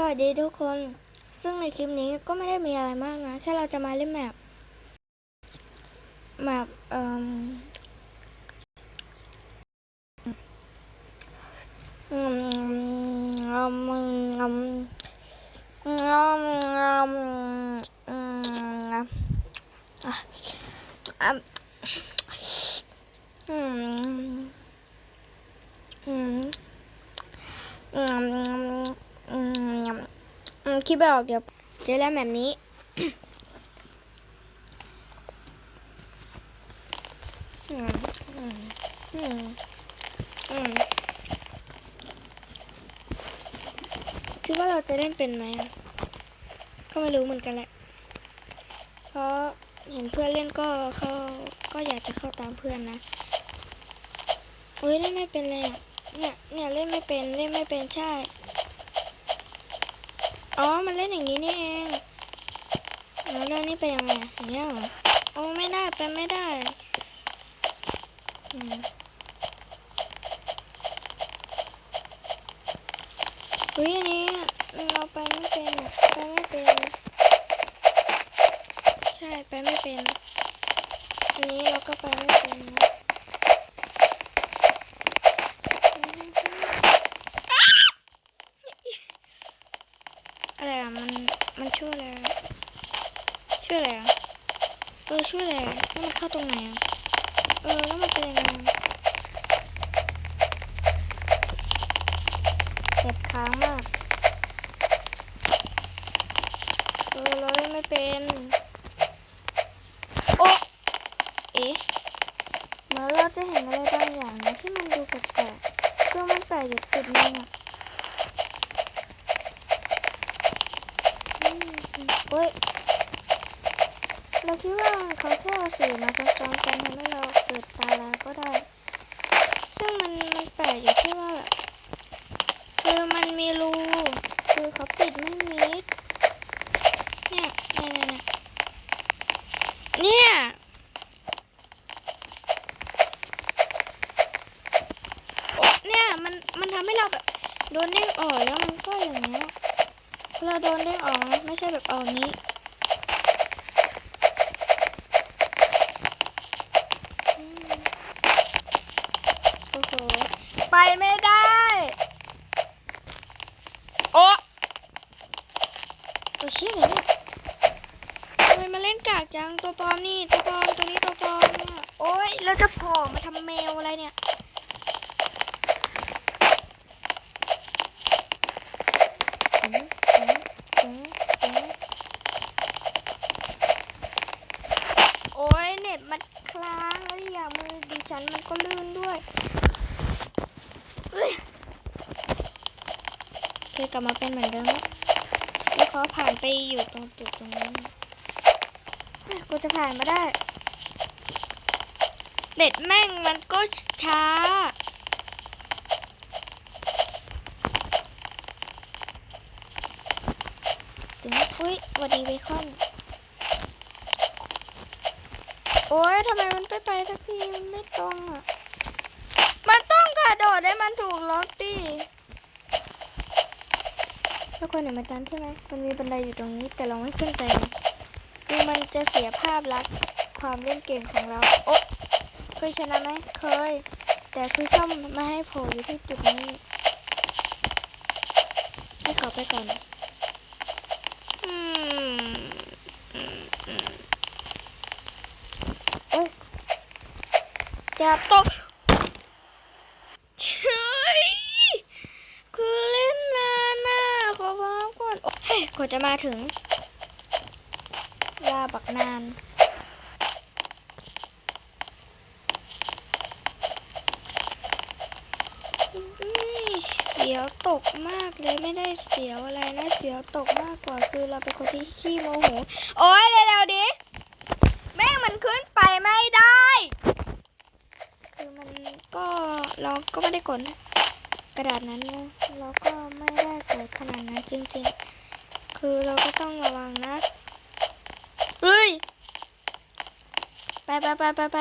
สวัสดีทุกคน ซึ่งในคลิปนี้ก็ไม่ได้มีอะไรมากนะ แค่เราจะมาเล่นแมป แมปเอ่ออืมอืมอืมอืมอืมอืมอืมอะอะอืม อืมคิดไม่ออกเดี๋ยวเจอแล้วแบบนี้อืมอืมอืมอืมคิดว่าเราจะเล่นเป็นไหมก็ไม่รู้เหมือนกันแหละ เพราะเห็นเพื่อนเล่นก็เขาก็อยากจะเข้าตามเพื่อนนะโอ้ยเล่นไม่เป็นเลยเนี่ยเนี่ยเล่นไม่เป็นเล่นไม่เป็นใช่ อ๋อ มันเล่นอย่างนี้นี่เองแล้วเรื่องนี้ไปยังไงอย่างเงี้ยโอ้ไม่ได้ไปไม่ได้อืมเฮ้ยอันนี้เราไปไม่เป็นอะไปไม่เป็น ใช่ไปไม่เป็น อันนี้เราก็ไปไม่เป็นนะอะไรอะ มันมันช่วยอะไรช่วยอะไรอะเออช่วยอะไรแล้วมันเข้าตรงไหนอะเออแล้วมันเป็นยังไงเจ็บค้างมากเออเราเล่นไม่เป็นโอ๊ะเอ๊ะเหมื่อนเราจะเห็นอะไรบางอย่างนะที่มันดูแปลกๆคือมันแปลกอยู่จุดนึงอะอืม เฮ้ย เราคิดว่าเขาแค่เอาสีมาซ้อนๆกันทำให้เราเกิดตาลายก็ได้ ซึ่งมันมันแปลกอยู่ที่ว่าแบบคือมันมีรู คือเขาปิดไม่มิดเนี่ยเนี่ยเนี่ยเนี่ยเนี่ยมัน มันทำให้เราแบบโดนเด้งออกแล้วมันก็อย่างเงี้ย เราโดนเด้งออกนะไม่ใช่แบบออกนี้อืมโอ้โหไปไม่ได้ โอ้ตัวเชี่ยเลยเนี่ยทำไมมาเล่นกากจังตัวปลอมนี่ตัวปลอมตัวนี้ตัวปลอมเนี่ยโอ้ยเราจะโผล่มาทำแมวอะไรเนี่ย อืมอืมอืมอืมโอ้ยเน็ตมันค้างแล้วอย่างมือดิฉันมันก็ ลื่นด้วยเอ้ยกลับมาเป็นเหมือนเดิมแล้วแล้วขอผ่านไปอยู่ตรงจุดตรงนี้เฮ้ยกูจะผ่านมาได้เน็ตแม่งมันก็ช้า ถึงอุ้ยสวัสดีเบคอน โอ้ยทำไมมันไปไปสักที มันไม่ตรงอะ มันต้องกระโดดให้มันถูกล็อกดิทุกคนเห็นมันตันใช่ไหม มันมีบันไดอยู่ตรงนี้แต่เราไม่ขึ้นไปนะคือมันจะเสียภาพลักษณ์ความเล่นเก่งของเรา โอ๊ะเคยชนะไหมเคย แต่คือช่องมาให้โผล่อยู่ที่จุดนี้ให้เขาไปก่อนอืมอืมอืมเอ้ยอย่าตกเฮ้ยคือเล่นนานน่ะขอพัก ก่อนโอ้ยกว่าจะมาถึงยาบักนาน เสียวตกมากเลยไม่ได้เสียวอะไรนะ เสียวตกมากกว่าคือเราเป็นคนที่ขี้โมโห โอ๊ยเร็วๆดิ แม่งมันขึ้นไปไม่ได้ คือมันก็เราก็ไม่ได้กดกระดาษนั้นนะเราก็ไม่ได้กดขนาดนั้นจริงๆ คือเราก็ต้องระวังนะเฮ้ยไปไปไปไปไป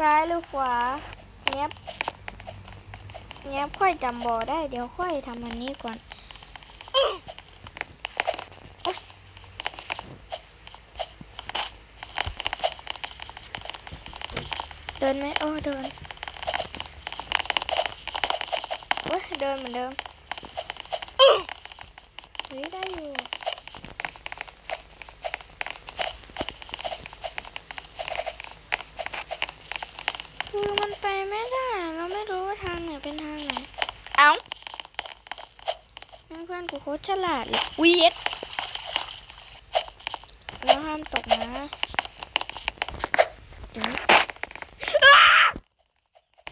ซ้ายหรือขวาเนี้ยบเนี้ยค่อยจำบอได้เดี๋ยวค่อยทำอันนี้ก่อนโอ๊ยเดินไหมโอ้เดินโอ้ยเดินเหมือนเดิมเฮ้ยได้อยู่คือมันไปไม่ได้ เราไม่รู้ว่าทางไหนเป็นทางไหน เอ้าเพื่อนกูโคตรฉลาดเลยวีดแล้วห้ามตกนะอย่า